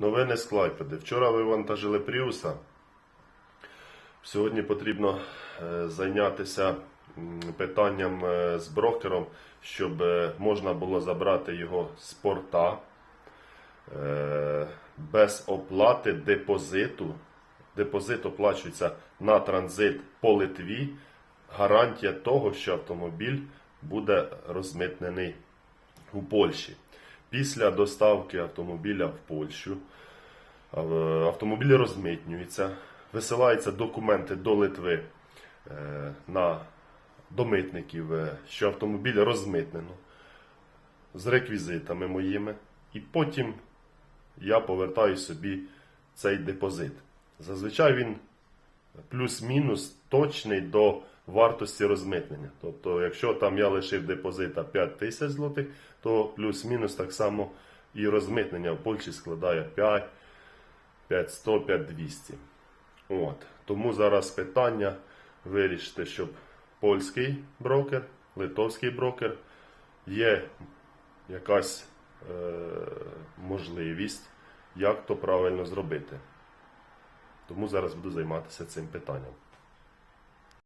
Новини з Клайпеди. Вчора вивантажили Пріуса. Сьогодні потрібно е, зайнятися питанням е, з брокером, щоб е, можна було забрати його з порта без оплати депозиту. Депозит оплачується на транзит по Литві. Гарантія того, що автомобіль буде розмитнений у Польщі. Після доставки автомобіля в Польщу автомобіль розмитнюється, висилаються документи до Литви е, на до митників, е, що автомобіль розмитнено з реквізитами моїми, і потім я повертаю собі цей депозит. Зазвичай він плюс-мінус точний до вартості розмитнення.Тобто, якщо там я лишив депозита 5 тисяч злотих, то плюс-мінус так само і розмитнення в Польщі складає 5, 500, 5200. От. Тому зараз питання вирішити, щоб польський брокер, литовський брокер є якась е, можливість, як то правильно зробити. Тому зараз буду займатися цим питанням.